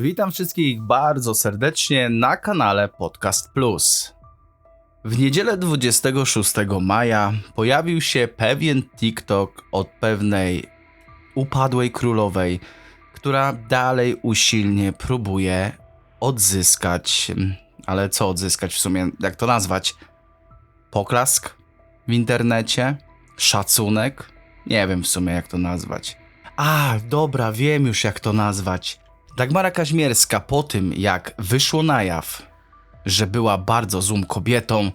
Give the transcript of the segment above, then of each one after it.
Witam wszystkich bardzo serdecznie na kanale Podcast Plus. W niedzielę 26 maja pojawił się pewien TikTok od pewnej upadłej królowej, która dalej usilnie próbuje odzyskać, ale co odzyskać w sumie, jak to nazwać? Poklask w internecie? Szacunek? Nie wiem w sumie jak to nazwać. A, dobra, wiem już jak to nazwać. Dagmara Kaźmierska po tym, jak wyszło na jaw, że była bardzo złą kobietą,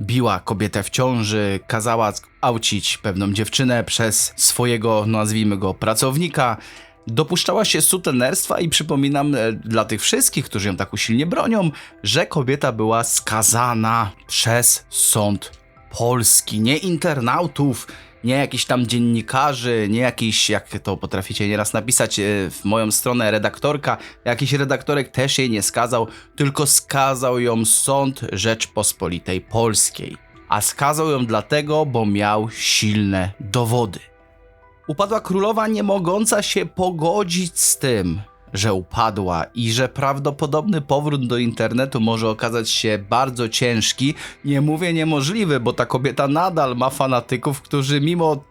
biła kobietę w ciąży, kazała aucić pewną dziewczynę przez swojego, nazwijmy go, pracownika, dopuszczała się sutenerstwa i przypominam e, dla tych wszystkich, którzy ją tak usilnie bronią, że kobieta była skazana przez sąd polski, nie internautów, nie jakichś tam dziennikarzy, nie jakiś, jak to potraficie nieraz napisać e, w moją stronę, redaktorka, jakiś redaktorek też jej nie skazał, tylko skazał ją sąd Rzeczpospolitej Polskiej. A skazał ją dlatego, bo miał silne dowody. Upadła królowa nie mogąca się pogodzić z tym, że upadła i że prawdopodobny powrót do internetu może okazać się bardzo ciężki. Nie mówię niemożliwy, bo ta kobieta nadal ma fanatyków, którzy mimo,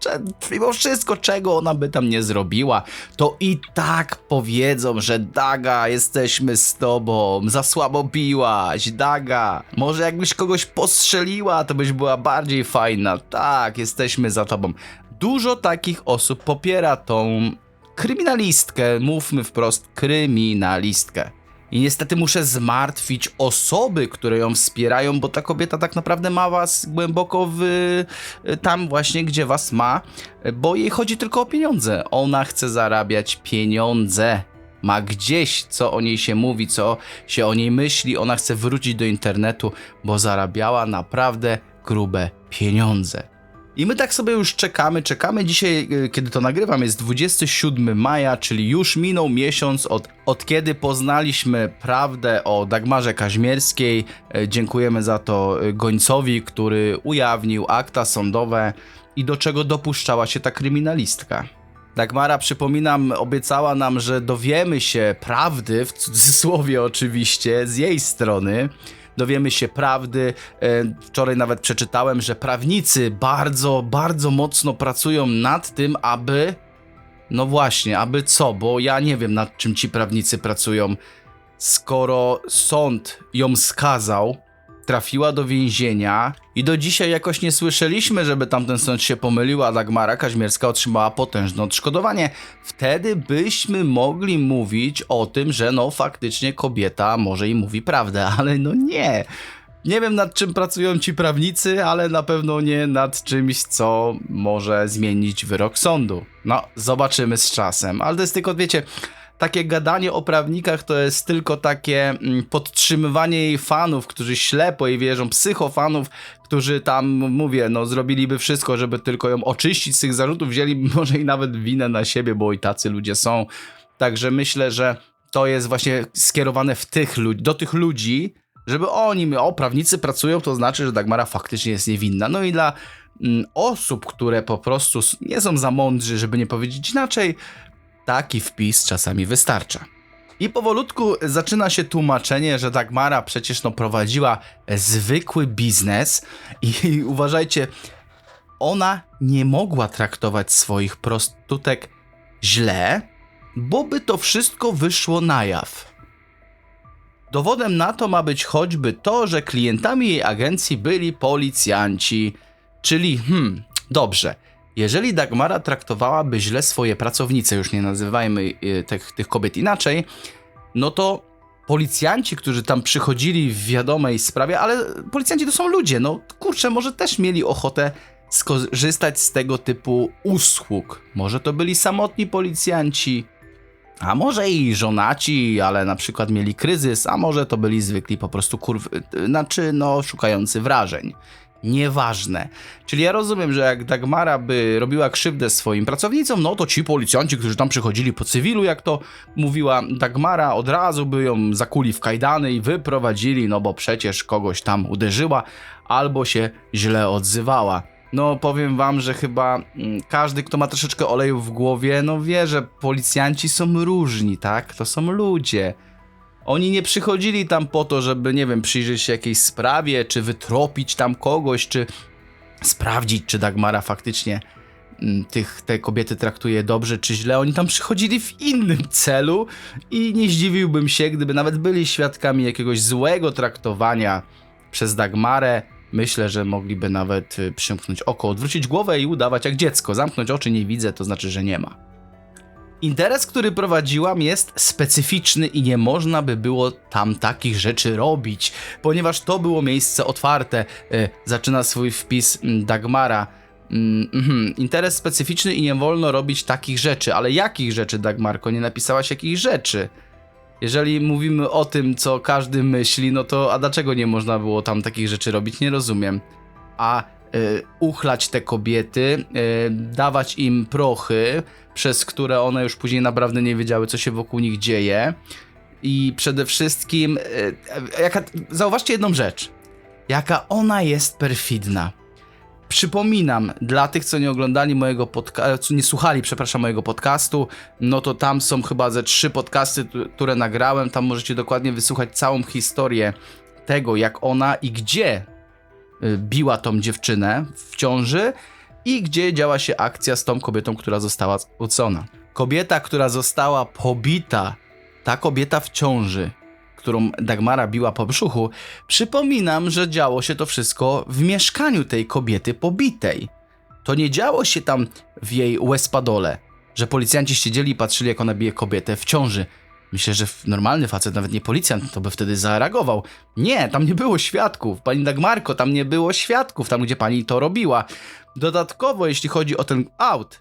mimo wszystko, czego ona by tam nie zrobiła, to i tak powiedzą, że Daga, jesteśmy z tobą, za słabo biłaś, Daga. Może jakbyś kogoś postrzeliła, to byś była bardziej fajna. Tak, jesteśmy za tobą. Dużo takich osób popiera tą kryminalistkę, mówmy wprost, kryminalistkę. I niestety muszę zmartwić osoby, które ją wspierają, bo ta kobieta tak naprawdę ma was głęboko w tam właśnie, gdzie was ma, bo jej chodzi tylko o pieniądze. Ona chce zarabiać pieniądze. Ma gdzieś, co o niej się mówi, co się o niej myśli. Ona chce wrócić do internetu, bo zarabiała naprawdę grube pieniądze. I my tak sobie już czekamy, czekamy. Dzisiaj, y, kiedy to nagrywam, jest 27 maja, czyli już minął miesiąc od, od kiedy poznaliśmy prawdę o Dagmarze Kaźmierskiej. Y, dziękujemy za to y, Gońcowi, który ujawnił akta sądowe i do czego dopuszczała się ta kryminalistka. Dagmara, przypominam, obiecała nam, że dowiemy się prawdy, w cudzysłowie oczywiście, z jej strony dowiemy się prawdy. E, wczoraj nawet przeczytałem, że prawnicy bardzo, bardzo mocno pracują nad tym, aby. No właśnie, aby co? Bo ja nie wiem, nad czym ci prawnicy pracują. Skoro sąd ją skazał, trafiła do więzienia i do dzisiaj jakoś nie słyszeliśmy, żeby tamten sąd się pomylił, a Dagmara Kaźmierska otrzymała potężne odszkodowanie. Wtedy byśmy mogli mówić o tym, że no faktycznie kobieta może i mówi prawdę, ale no nie. Nie wiem nad czym pracują ci prawnicy, ale na pewno nie nad czymś, co może zmienić wyrok sądu. No, zobaczymy z czasem, ale to jest tylko, wiecie, takie gadanie o prawnikach to jest tylko takie mm, podtrzymywanie jej fanów, którzy ślepo jej wierzą, psychofanów, którzy tam, mówię, no zrobiliby wszystko, żeby tylko ją oczyścić z tych zarzutów, wzięli może i nawet winę na siebie, bo i tacy ludzie są. Także myślę, że to jest właśnie skierowane w tych ludzi, do tych ludzi, żeby oni, o, prawnicy pracują, to znaczy, że Dagmara faktycznie jest niewinna. No i dla mm, osób, które po prostu nie są za mądrzy, żeby nie powiedzieć inaczej, Taki wpis czasami wystarcza. I powolutku zaczyna się tłumaczenie, że Dagmara przecież no prowadziła zwykły biznes i uważajcie, ona nie mogła traktować swoich prostytutek źle, bo by to wszystko wyszło na jaw. Dowodem na to ma być choćby to, że klientami jej agencji byli policjanci, czyli hmm, dobrze, jeżeli Dagmara traktowałaby źle swoje pracownice, już nie nazywajmy y, tych, tych kobiet inaczej, no to policjanci, którzy tam przychodzili w wiadomej sprawie, ale policjanci to są ludzie, no kurczę, może też mieli ochotę skorzystać z tego typu usług. Może to byli samotni policjanci, a może i żonaci, ale na przykład mieli kryzys, a może to byli zwykli po prostu kurw, y, znaczy no szukający wrażeń nieważne. Czyli ja rozumiem, że jak Dagmara by robiła krzywdę swoim pracownicom, no to ci policjanci, którzy tam przychodzili po cywilu, jak to mówiła Dagmara, od razu by ją zakuli w kajdany i wyprowadzili, no bo przecież kogoś tam uderzyła albo się źle odzywała. no powiem wam, że chyba mm, każdy, kto ma troszeczkę oleju w głowie, no wie, że policjanci są różni, tak? To są ludzie. Oni nie przychodzili tam po to, żeby, nie wiem, przyjrzeć się jakiejś sprawie, czy wytropić tam kogoś, czy sprawdzić, czy Dagmara faktycznie mm, tych, te kobiety traktuje dobrze czy źle. Oni tam przychodzili w innym celu i nie zdziwiłbym się, gdyby nawet byli świadkami jakiegoś złego traktowania przez Dagmarę. Myślę, że mogliby nawet y, przymknąć oko, odwrócić głowę i udawać jak dziecko. Zamknąć oczy, nie widzę, to znaczy, że nie ma. Interes, który prowadziłam, jest specyficzny i nie można by było tam takich rzeczy robić, ponieważ to było miejsce otwarte. E, zaczyna swój wpis mm, Dagmara. Mm, mhm. Interes specyficzny i nie wolno robić takich rzeczy. Ale jakich rzeczy, Dagmarko? Nie napisałaś jakich rzeczy? Jeżeli mówimy o tym, co każdy myśli, no to a dlaczego nie można było tam takich rzeczy robić? Nie rozumiem. A uchlać te kobiety, y, dawać im prochy, przez które one już później naprawdę nie wiedziały, co się wokół nich dzieje. I przede wszystkim, y, jaka, zauważcie jedną rzecz. Jaka ona jest perfidna. Przypominam, dla tych, co nie oglądali mojego podcastu, co nie słuchali, przepraszam, mojego podcastu, no to tam są chyba ze trzy podcasty, które nagrałem. Tam możecie dokładnie wysłuchać całą historię tego, jak ona i gdzie y, biła tą dziewczynę w ciąży i gdzie działa się akcja z tą kobietą, która została skłócona. Kobieta, która została pobita, ta kobieta w ciąży, którą Dagmara biła po brzuchu, przypominam, że działo się to wszystko w mieszkaniu tej kobiety pobitej. To nie działo się tam w jej łespadole, że policjanci siedzieli i patrzyli, jak ona bije kobietę w ciąży. Myślę, że normalny facet, nawet nie policjant, to by wtedy zareagował. Nie, tam nie było świadków. Pani Dagmarko, tam nie było świadków, tam gdzie pani to robiła. Dodatkowo, jeśli chodzi o ten aut,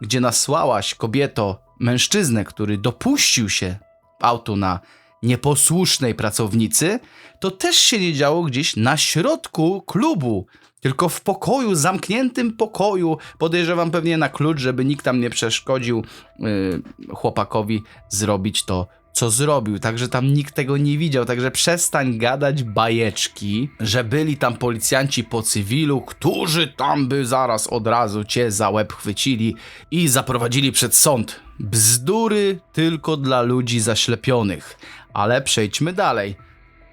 gdzie nasłałaś kobieto mężczyznę, który dopuścił się autu na nieposłusznej pracownicy, to też się nie działo gdzieś na środku klubu, tylko w pokoju, zamkniętym pokoju. Podejrzewam pewnie na klucz, żeby nikt tam nie przeszkodził yy, chłopakowi zrobić to, co zrobił. Także tam nikt tego nie widział. Także przestań gadać bajeczki, że byli tam policjanci po cywilu, którzy tam by zaraz od razu cię za łeb chwycili i zaprowadzili przed sąd. Bzdury tylko dla ludzi zaślepionych. Ale przejdźmy dalej.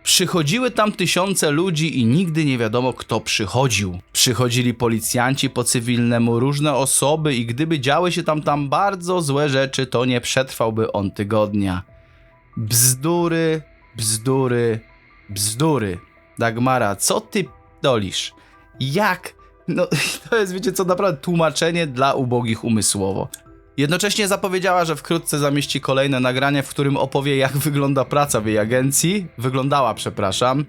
Przychodziły tam tysiące ludzi i nigdy nie wiadomo kto przychodził. Przychodzili policjanci po cywilnemu, różne osoby i gdyby działy się tam tam bardzo złe rzeczy, to nie przetrwałby on tygodnia. Bzdury, bzdury, bzdury. Dagmara, co ty dolisz? Jak? No, to jest, wiecie co, naprawdę tłumaczenie dla ubogich umysłowo. Jednocześnie zapowiedziała, że wkrótce zamieści kolejne nagranie, w którym opowie, jak wygląda praca w jej agencji. Wyglądała, przepraszam.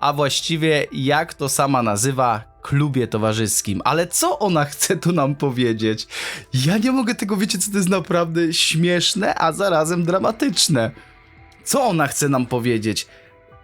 A właściwie, jak to sama nazywa, klubie towarzyskim. Ale co ona chce tu nam powiedzieć? Ja nie mogę tego, wiecie, co to jest naprawdę śmieszne, a zarazem dramatyczne. Co ona chce nam powiedzieć?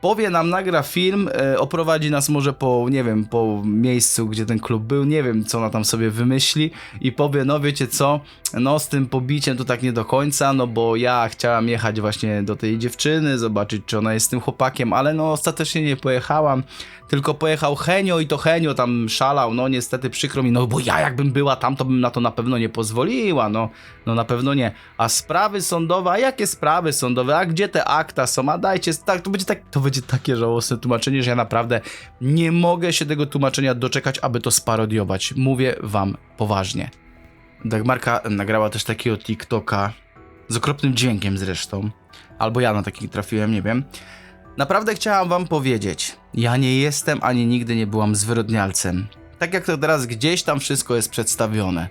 Powie nam, nagra film, e, oprowadzi nas może po, nie wiem, po miejscu, gdzie ten klub był, nie wiem, co ona tam sobie wymyśli i powie, no wiecie co, no z tym pobiciem to tak nie do końca, no bo ja chciałam jechać właśnie do tej dziewczyny, zobaczyć, czy ona jest tym chłopakiem, ale no ostatecznie nie pojechałam, tylko pojechał Henio i to Henio tam szalał, no niestety przykro mi, no bo ja jakbym była tam, to bym na to na pewno nie pozwoliła, no, no na pewno nie. A sprawy sądowe, a jakie sprawy sądowe, a gdzie te akta są, a dajcie, tak, to będzie, tak, to będzie takie żałosne tłumaczenie, że ja naprawdę nie mogę się tego tłumaczenia doczekać, aby to sparodiować. Mówię wam poważnie. Dagmarka nagrała też takiego TikToka z okropnym dźwiękiem zresztą. Albo ja na taki trafiłem, nie wiem. Naprawdę chciałam wam powiedzieć, ja nie jestem ani nigdy nie byłam zwyrodnialcem. Tak jak to teraz gdzieś tam wszystko jest przedstawione.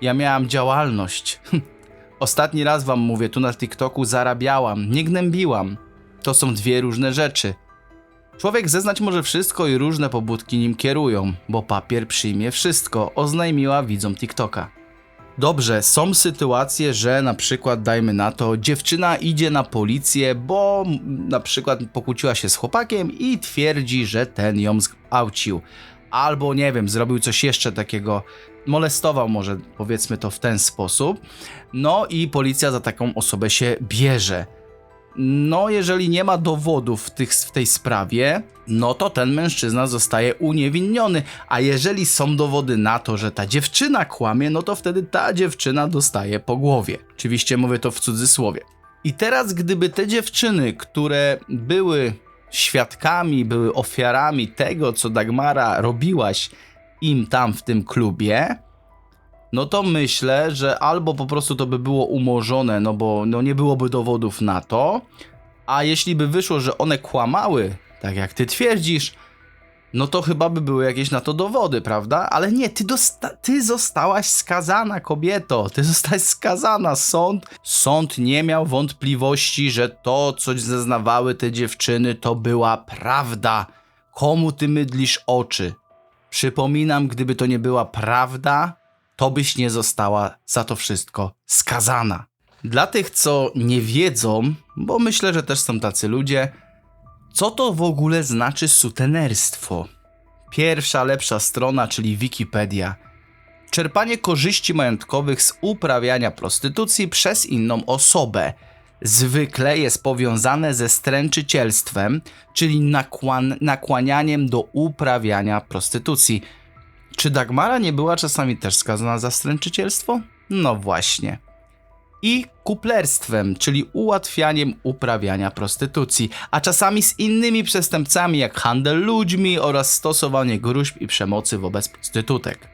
Ja miałam działalność. Ostatni raz wam mówię, tu na TikToku zarabiałam, nie gnębiłam. To są dwie różne rzeczy. Człowiek zeznać może wszystko i różne pobudki nim kierują, bo papier przyjmie wszystko, oznajmiła widzom TikToka. Dobrze, są sytuacje, że na przykład, dajmy na to, dziewczyna idzie na policję, bo na przykład pokłóciła się z chłopakiem i twierdzi, że ten ją zgwałcił. Albo nie wiem, zrobił coś jeszcze takiego, molestował może, powiedzmy to w ten sposób. No i policja za taką osobę się bierze. No jeżeli nie ma dowodów w, tych, w tej sprawie, no to ten mężczyzna zostaje uniewinniony, a jeżeli są dowody na to, że ta dziewczyna kłamie, no to wtedy ta dziewczyna dostaje po głowie. Oczywiście mówię to w cudzysłowie. I teraz, gdyby te dziewczyny, które były świadkami, były ofiarami tego, co Dagmara robiłaś im tam w tym klubie, no to myślę, że albo po prostu to by było umorzone, no bo no nie byłoby dowodów na to, a jeśli by wyszło, że one kłamały, tak jak ty twierdzisz, no to chyba by były jakieś na to dowody, prawda? Ale nie, ty, ty zostałaś skazana, kobieto. Ty zostałaś skazana. Sąd, sąd nie miał wątpliwości, że to, co zeznawały te dziewczyny, to była prawda. Komu ty mydlisz oczy? Przypominam, gdyby to nie była prawda, to byś nie została za to wszystko skazana. Dla tych, co nie wiedzą, bo myślę, że też są tacy ludzie, co to w ogóle znaczy sutenerstwo? Pierwsza lepsza strona, czyli Wikipedia. Czerpanie korzyści majątkowych z uprawiania prostytucji przez inną osobę. Zwykle jest powiązane ze stręczycielstwem, czyli nakłan- nakłanianiem do uprawiania prostytucji. Czy Dagmara nie była czasami też skazana za stręczycielstwo? No właśnie i kuplerstwem, czyli ułatwianiem uprawiania prostytucji, a czasami z innymi przestępcami jak handel ludźmi oraz stosowanie gruźb i przemocy wobec prostytutek.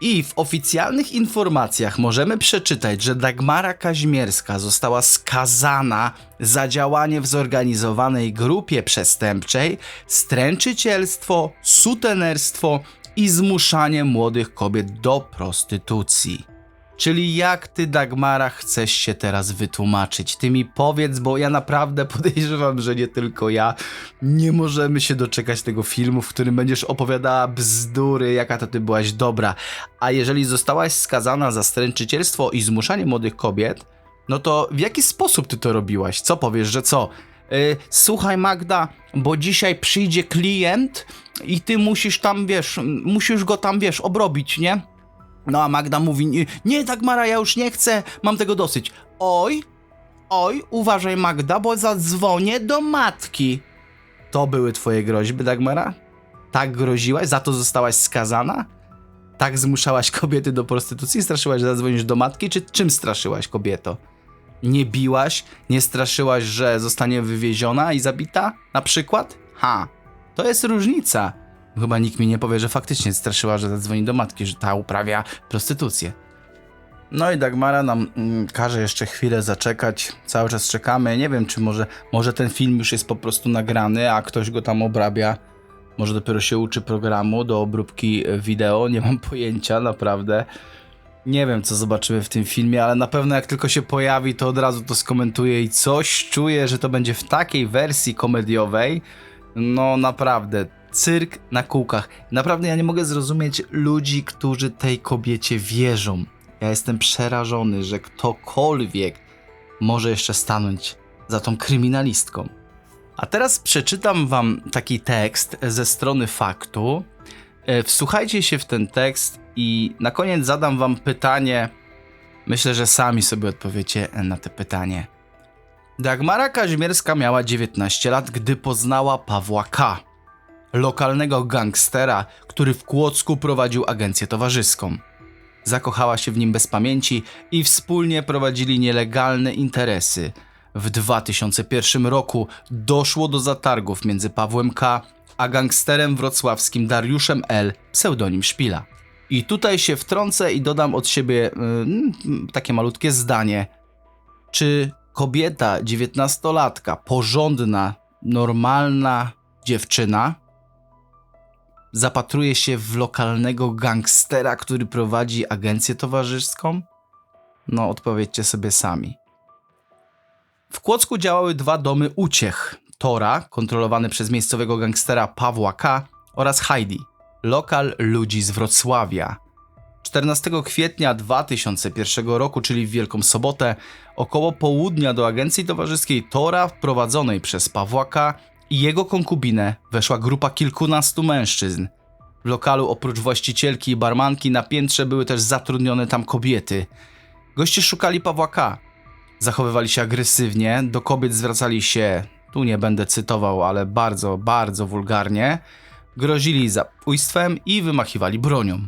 I w oficjalnych informacjach możemy przeczytać, że Dagmara Kaźmierska została skazana za działanie w zorganizowanej grupie przestępczej, stręczycielstwo, sutenerstwo i zmuszanie młodych kobiet do prostytucji. Czyli jak ty, Dagmara, chcesz się teraz wytłumaczyć? Ty mi powiedz, bo ja naprawdę podejrzewam, że nie tylko ja. Nie możemy się doczekać tego filmu, w którym będziesz opowiadała bzdury, jaka to ty byłaś dobra. A jeżeli zostałaś skazana za stręczycielstwo i zmuszanie młodych kobiet, no to w jaki sposób ty to robiłaś? Co powiesz, że co? Yy, słuchaj Magda, bo dzisiaj przyjdzie klient i ty musisz tam, wiesz, musisz go tam, wiesz, obrobić, nie? No a Magda mówi, nie, nie Dagmara, ja już nie chcę, mam tego dosyć. Oj, oj, uważaj Magda, bo zadzwonię do matki. To były twoje groźby, Dagmara? Tak groziłaś? Za to zostałaś skazana? Tak zmuszałaś kobiety do prostytucji? Straszyłaś, że zadzwonisz do matki? Czy czym straszyłaś kobieto? Nie biłaś? Nie straszyłaś, że zostanie wywieziona i zabita? Na przykład? Ha, to jest różnica. Chyba nikt mi nie powie, że faktycznie straszyła, że zadzwoni do matki, że ta uprawia prostytucję. No i Dagmara nam mm, każe jeszcze chwilę zaczekać. Cały czas czekamy. Nie wiem, czy może, może ten film już jest po prostu nagrany, a ktoś go tam obrabia. Może dopiero się uczy programu do obróbki wideo. Nie mam pojęcia, naprawdę. Nie wiem, co zobaczymy w tym filmie, ale na pewno jak tylko się pojawi, to od razu to skomentuję i coś czuję, że to będzie w takiej wersji komediowej. No naprawdę, cyrk na kółkach. Naprawdę ja nie mogę zrozumieć ludzi, którzy tej kobiecie wierzą. Ja jestem przerażony, że ktokolwiek może jeszcze stanąć za tą kryminalistką. A teraz przeczytam wam taki tekst ze strony faktu. E, Wsłuchajcie się w ten tekst i na koniec zadam wam pytanie. Myślę, że sami sobie odpowiecie na to pytanie. Dagmara Kazimierska miała 19 lat, gdy poznała Pawła K., lokalnego gangstera, który w Kłodzku prowadził agencję towarzyską. Zakochała się w nim bez pamięci i wspólnie prowadzili nielegalne interesy. W 2001 roku doszło do zatargów między Pawłem K. a gangsterem wrocławskim Dariuszem L., pseudonim Szpila. I tutaj się wtrącę i dodam od siebie yy, takie malutkie zdanie. Czy kobieta, dziewiętnastolatka, porządna, normalna dziewczyna zapatruje się w lokalnego gangstera, który prowadzi agencję towarzyską? No, odpowiedzcie sobie sami. W Kłodzku działały dwa domy uciech. Tora, kontrolowany przez miejscowego gangstera Pawła K. oraz Heidi, lokal ludzi z Wrocławia. 14 kwietnia 2001 roku, czyli w Wielką Sobotę, około południa do agencji towarzyskiej Tora prowadzonej przez Pawła K. i jego konkubinę weszła grupa kilkunastu mężczyzn. W lokalu oprócz właścicielki i barmanki na piętrze były też zatrudnione tam kobiety. Goście szukali Pawła K. zachowywali się agresywnie, do kobiet zwracali się, tu nie będę cytował, ale bardzo, bardzo wulgarnie, grozili zabójstwem i wymachiwali bronią.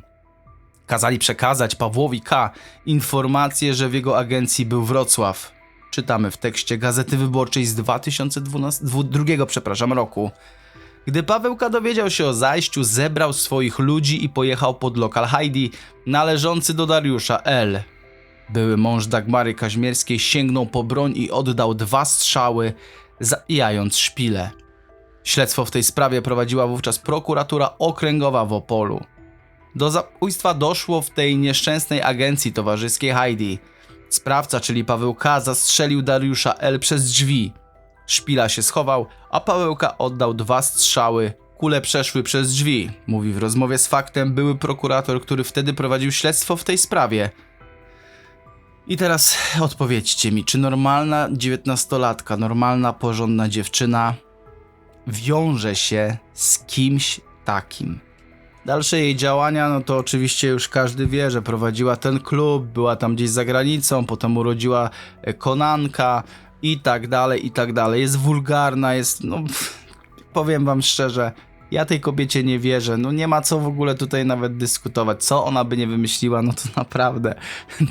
Kazali przekazać Pawłowi K. informację, że w jego agencji był Wrocław. Czytamy w tekście Gazety Wyborczej z 2012, przepraszam, roku. Gdy Paweł K. dowiedział się o zajściu, zebrał swoich ludzi i pojechał pod lokal Heidi, należący do Dariusza L. Były mąż Dagmary Kaźmierskiej sięgnął po broń i oddał dwa strzały, zabijając szpilę. Śledztwo w tej sprawie prowadziła wówczas prokuratura okręgowa w Opolu. Do zabójstwa doszło w tej nieszczęsnej agencji towarzyskiej Heidi. Sprawca, czyli Paweł K., zastrzelił Dariusza L. przez drzwi. Szpila się schował, a Pawełka oddał dwa strzały. Kule przeszły przez drzwi, mówi w rozmowie z faktem były prokurator, który wtedy prowadził śledztwo w tej sprawie. I teraz odpowiedzcie mi, czy normalna dziewiętnastolatka, normalna, porządna dziewczyna wiąże się z kimś takim? Dalsze jej działania, no to oczywiście już każdy wie, że prowadziła ten klub, była tam gdzieś za granicą, potem urodziła e, konanka i tak dalej, i tak dalej. Jest wulgarna, jest, no powiem wam szczerze, ja tej kobiecie nie wierzę. No nie ma co w ogóle tutaj nawet dyskutować. Co ona by nie wymyśliła, no to naprawdę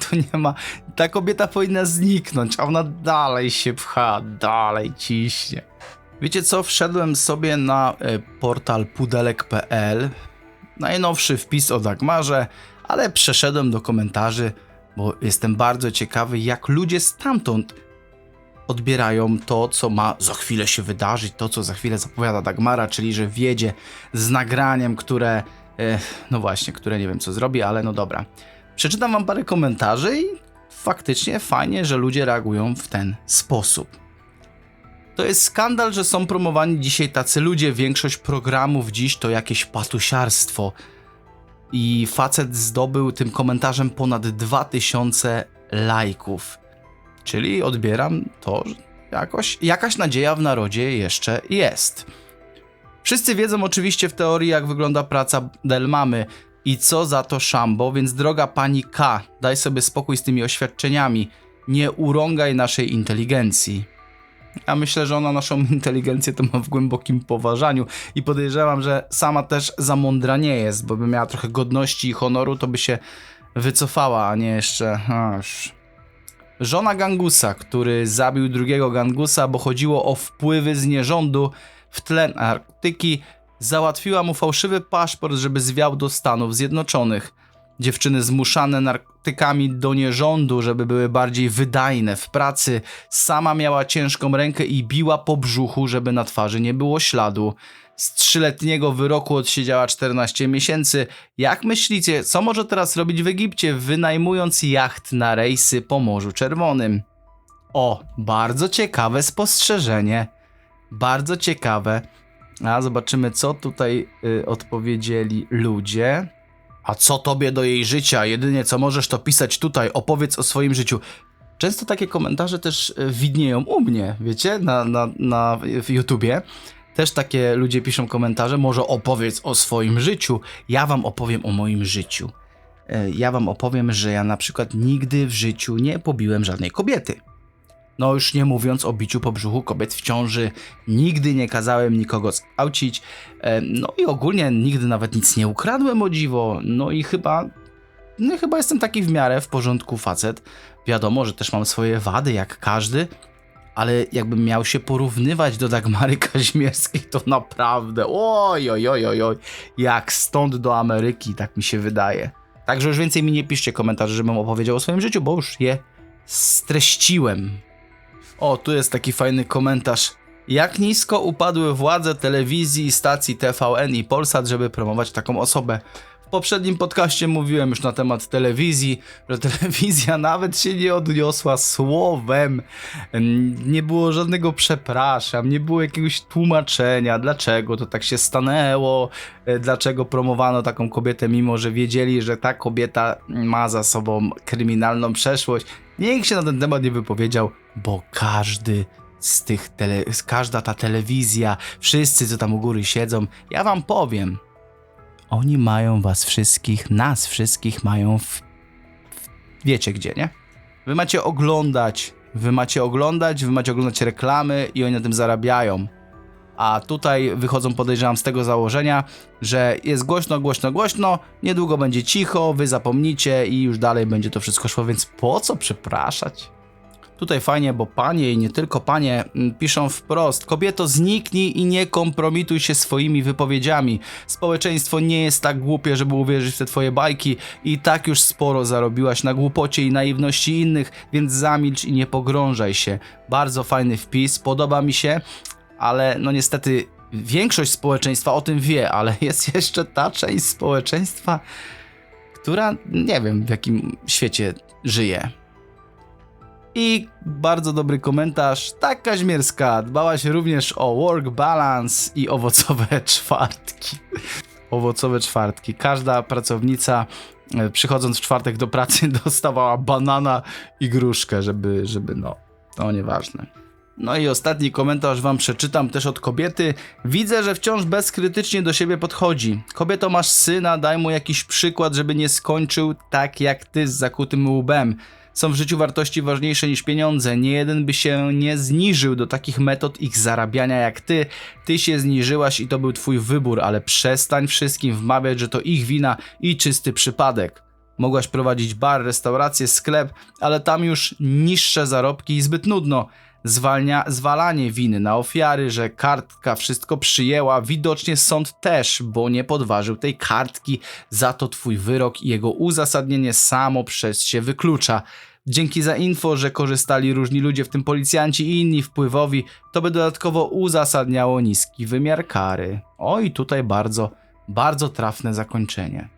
to nie ma. Ta kobieta powinna zniknąć, a ona dalej się pcha, dalej ciśnie. Wiecie co? Wszedłem sobie na e, portal pudelek.pl. Najnowszy wpis o Dagmarze, ale przeszedłem do komentarzy, bo jestem bardzo ciekawy, jak ludzie stamtąd odbierają to, co ma za chwilę się wydarzyć, to, co za chwilę zapowiada Dagmara, czyli że wiedzie z nagraniem, które, e, no właśnie, które nie wiem co zrobi, ale no dobra. Przeczytam wam parę komentarzy i faktycznie fajnie, że ludzie reagują w ten sposób. To jest skandal, że są promowani dzisiaj tacy ludzie. Większość programów dziś to jakieś patusiarstwo. I facet zdobył tym komentarzem ponad 2000 lajków. Czyli odbieram to, że jakoś, jakaś nadzieja w narodzie jeszcze jest. Wszyscy wiedzą oczywiście w teorii, jak wygląda praca Delmamy i co za to szambo, więc droga pani K, daj sobie spokój z tymi oświadczeniami. Nie urągaj naszej inteligencji. Ja myślę, że ona naszą inteligencję to ma w głębokim poważaniu i podejrzewam, że sama też za mądra nie jest, bo by miała trochę godności i honoru, to by się wycofała, a nie jeszcze... Aż. Żona Gangusa, który zabił drugiego Gangusa, bo chodziło o wpływy z nierządu w tle Arktyki, załatwiła mu fałszywy paszport, żeby zwiał do Stanów Zjednoczonych. Dziewczyny zmuszane narkotykami do nierządu, żeby były bardziej wydajne w pracy, sama miała ciężką rękę i biła po brzuchu, żeby na twarzy nie było śladu. Z trzyletniego wyroku odsiedziała 14 miesięcy. Jak myślicie, co może teraz robić w Egipcie, wynajmując jacht na rejsy po Morzu Czerwonym? O, bardzo ciekawe spostrzeżenie. Bardzo ciekawe. A zobaczymy, co tutaj y, odpowiedzieli ludzie. A co tobie do jej życia? Jedynie co możesz to pisać tutaj, opowiedz o swoim życiu. Często takie komentarze też y, widnieją u mnie, wiecie, na, na, na YouTubie. Też takie ludzie piszą komentarze, może opowiedz o swoim życiu. Ja wam opowiem o moim życiu. E, Ja wam opowiem, że ja na przykład nigdy w życiu nie pobiłem żadnej kobiety. No już nie mówiąc o biciu po brzuchu kobiet w ciąży, nigdy nie kazałem nikogo zaucić, e, no i ogólnie nigdy nawet nic nie ukradłem o dziwo, no i chyba, no chyba jestem taki w miarę w porządku facet. Wiadomo, że też mam swoje wady jak każdy, ale jakbym miał się porównywać do Dagmary Kaźmierskiej, to naprawdę oj, oj, oj, oj, oj, jak stąd do Ameryki, tak mi się wydaje. Także już więcej mi nie piszcie komentarzy, żebym opowiedział o swoim życiu, bo już je streściłem. O, tu jest taki fajny komentarz. Jak nisko upadły władze telewizji i stacji TVN i Polsat, żeby promować taką osobę? W poprzednim podcaście mówiłem już na temat telewizji, że telewizja nawet się nie odniosła słowem. Nie było żadnego przepraszam, nie było jakiegoś tłumaczenia, dlaczego to tak się stanęło, e, dlaczego promowano taką kobietę, mimo że wiedzieli, że ta kobieta ma za sobą kryminalną przeszłość. Nikt się na ten temat nie wypowiedział, bo każdy z tych tele, każda ta telewizja, wszyscy co tam u góry siedzą, ja wam powiem, oni mają was wszystkich, nas wszystkich mają w, w wiecie gdzie, nie? Wy macie oglądać, Wy macie oglądać, wy macie oglądać reklamy i oni na tym zarabiają. A tutaj wychodzą, podejrzewam, z tego założenia, że jest głośno, głośno, głośno, niedługo będzie cicho, wy zapomnicie i już dalej będzie to wszystko szło, więc po co przepraszać? Tutaj fajnie, bo panie i nie tylko panie mm, piszą wprost: Kobieto, zniknij i nie kompromituj się swoimi wypowiedziami. Społeczeństwo nie jest tak głupie, żeby uwierzyć w te twoje bajki i tak już sporo zarobiłaś na głupocie i naiwności innych, więc zamilcz i nie pogrążaj się. Bardzo fajny wpis, podoba mi się, ale no niestety większość społeczeństwa o tym wie, ale jest jeszcze ta część społeczeństwa, która nie wiem w jakim świecie żyje. I bardzo dobry komentarz. Tak, Kaźmierska, dbałaś również o work balance i owocowe czwartki. Owocowe czwartki. Każda pracownica e, przychodząc w czwartek do pracy dostawała banana i gruszkę, żeby, żeby no, to nieważne. No i ostatni komentarz wam przeczytam też od kobiety. Widzę, że wciąż bezkrytycznie do siebie podchodzi. Kobieto, masz syna, daj mu jakiś przykład, żeby nie skończył tak jak ty z zakutym łbem. Są w życiu wartości ważniejsze niż pieniądze. Nie jeden by się nie zniżył do takich metod ich zarabiania jak ty. Ty się zniżyłaś i to był twój wybór, ale przestań wszystkim wmawiać, że to ich wina i czysty przypadek. Mogłaś prowadzić bar, restaurację, sklep, ale tam już niższe zarobki i zbyt nudno. Zwalnia, zwalanie winy na ofiary, że kartka wszystko przyjęła, widocznie sąd też, bo nie podważył tej kartki, za to twój wyrok i jego uzasadnienie samo przez się wyklucza. Dzięki za info, że korzystali różni ludzie, w tym policjanci i inni wpływowi, to by dodatkowo uzasadniało niski wymiar kary. Oj, tutaj bardzo, bardzo trafne zakończenie.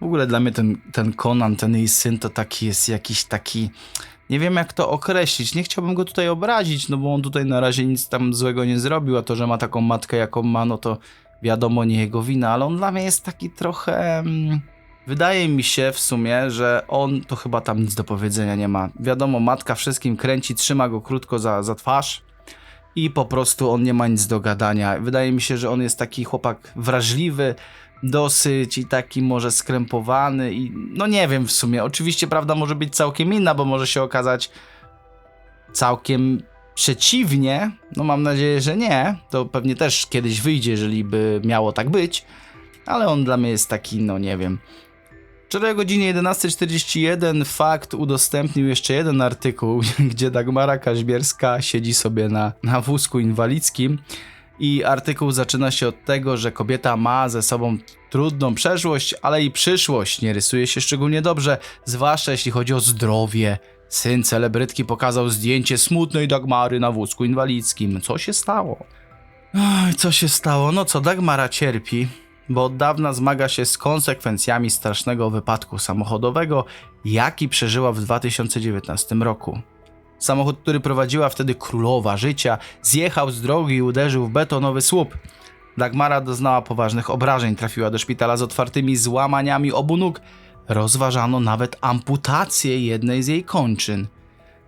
W ogóle dla mnie ten, ten Conan, ten jej syn, to taki jest jakiś taki. Nie wiem jak to określić. Nie chciałbym go tutaj obrazić, no bo on tutaj na razie nic tam złego nie zrobił, a to, że ma taką matkę jaką ma, no to wiadomo, nie jego wina, ale on dla mnie jest taki trochę. Mm, wydaje mi się w sumie, że on to chyba tam nic do powiedzenia nie ma. Wiadomo, matka wszystkim kręci, trzyma go krótko za, za twarz i po prostu on nie ma nic do gadania. Wydaje mi się, że on jest taki chłopak wrażliwy, dosyć i taki może skrępowany i no nie wiem w sumie. Oczywiście prawda może być całkiem inna, bo może się okazać całkiem przeciwnie. No mam nadzieję, że nie. To pewnie też kiedyś wyjdzie, jeżeli by miało tak być. Ale on dla mnie jest taki, no nie wiem. Wczoraj o godzinie 11.41 Fakt udostępnił jeszcze jeden artykuł, gdzie Dagmara Kaźbierska siedzi sobie na, na wózku inwalidzkim i artykuł zaczyna się od tego, że kobieta ma ze sobą trudną przeszłość, ale i przyszłość nie rysuje się szczególnie dobrze, zwłaszcza jeśli chodzi o zdrowie. Syn celebrytki pokazał zdjęcie smutnej Dagmary na wózku inwalidzkim. Co się stało? Oj, co się stało? No co, Dagmara cierpi, bo od dawna zmaga się z konsekwencjami strasznego wypadku samochodowego, jaki przeżyła w 2019 roku. Samochód, który prowadziła wtedy królowa życia, zjechał z drogi i uderzył w betonowy słup. Dagmara doznała poważnych obrażeń, trafiła do szpitala z otwartymi złamaniami obu nóg. Rozważano nawet amputację jednej z jej kończyn.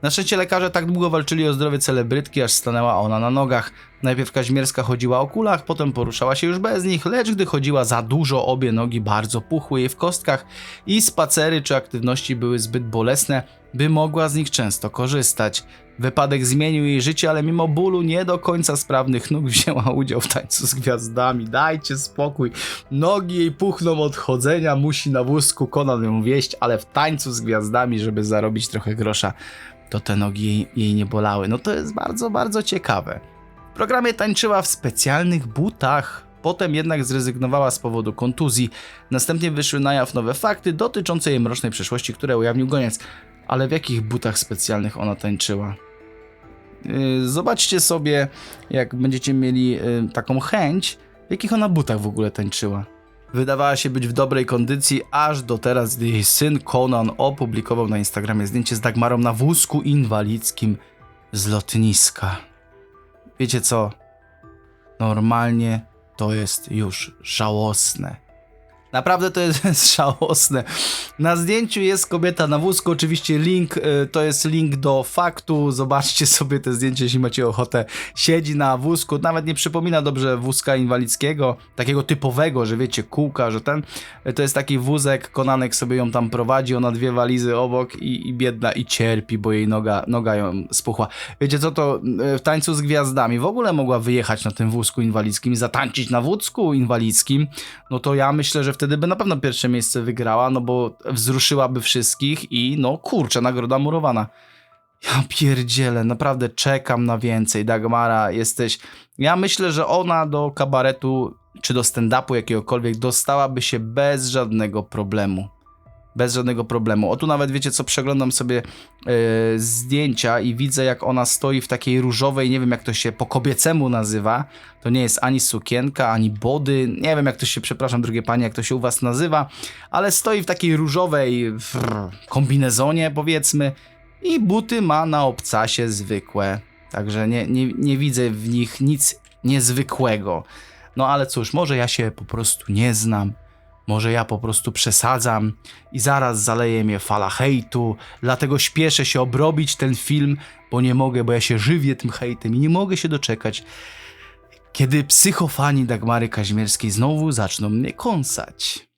Na szczęście lekarze tak długo walczyli o zdrowie celebrytki, aż stanęła ona na nogach. Najpierw Kaźmierska chodziła o kulach, potem poruszała się już bez nich, lecz gdy chodziła za dużo, obie nogi bardzo puchły jej w kostkach i spacery czy aktywności były zbyt bolesne, by mogła z nich często korzystać. Wypadek zmienił jej życie, ale mimo bólu nie do końca sprawnych nóg wzięła udział w tańcu z gwiazdami. Dajcie spokój. Nogi jej puchną od chodzenia, musi na wózku Conan ją wieść, ale w tańcu z gwiazdami, żeby zarobić trochę grosza, to te nogi jej, jej nie bolały. No to jest bardzo, bardzo ciekawe. W programie tańczyła w specjalnych butach. Potem jednak zrezygnowała z powodu kontuzji. Następnie wyszły na jaw nowe fakty dotyczące jej mrocznej przeszłości, które ujawnił goniec. Ale w jakich butach specjalnych ona tańczyła? Yy, Zobaczcie sobie, jak będziecie mieli yy, taką chęć, w jakich ona butach w ogóle tańczyła. Wydawała się być w dobrej kondycji, aż do teraz, gdy jej syn Conan opublikował na Instagramie zdjęcie z Dagmarą na wózku inwalidzkim z lotniska. Wiecie co? Normalnie to jest już żałosne. Naprawdę to jest żałosne. Na zdjęciu jest kobieta na wózku, oczywiście link, y, to jest link do faktu, zobaczcie sobie te zdjęcie, jeśli macie ochotę. Siedzi na wózku, nawet nie przypomina dobrze wózka inwalidzkiego, takiego typowego, że wiecie, kółka, że ten, y, to jest taki wózek, Konanek sobie ją tam prowadzi, ona dwie walizy obok i, i biedna i cierpi, bo jej noga, noga ją spuchła. Wiecie co, to y, w Tańcu z Gwiazdami w ogóle mogła wyjechać na tym wózku inwalidzkim zatańczyć na wózku inwalidzkim, no to ja myślę, że wtedy by na pewno pierwsze miejsce wygrała, no bo wzruszyłaby wszystkich i no kurczę, nagroda murowana. Ja pierdzielę, naprawdę czekam na więcej. Dagmara, jesteś... Ja myślę, że ona do kabaretu czy do stand-upu jakiegokolwiek dostałaby się bez żadnego problemu. Bez żadnego problemu. O tu nawet wiecie co, przeglądam sobie e, zdjęcia i widzę jak ona stoi w takiej różowej, nie wiem jak to się po kobiecemu nazywa. To nie jest ani sukienka, ani body, nie wiem jak to się, przepraszam drugie panie, jak to się u was nazywa, ale stoi w takiej różowej w kombinezonie powiedzmy i buty ma na obcasie zwykłe. Także nie, nie, nie widzę w nich nic niezwykłego. No ale cóż, może ja się po prostu nie znam. Może ja po prostu przesadzam i zaraz zaleje mnie fala hejtu, dlatego śpieszę się obrobić ten film, bo nie mogę, bo ja się żywię tym hejtem i nie mogę się doczekać, kiedy psychofani Dagmary Kazimierskiej znowu zaczną mnie kąsać.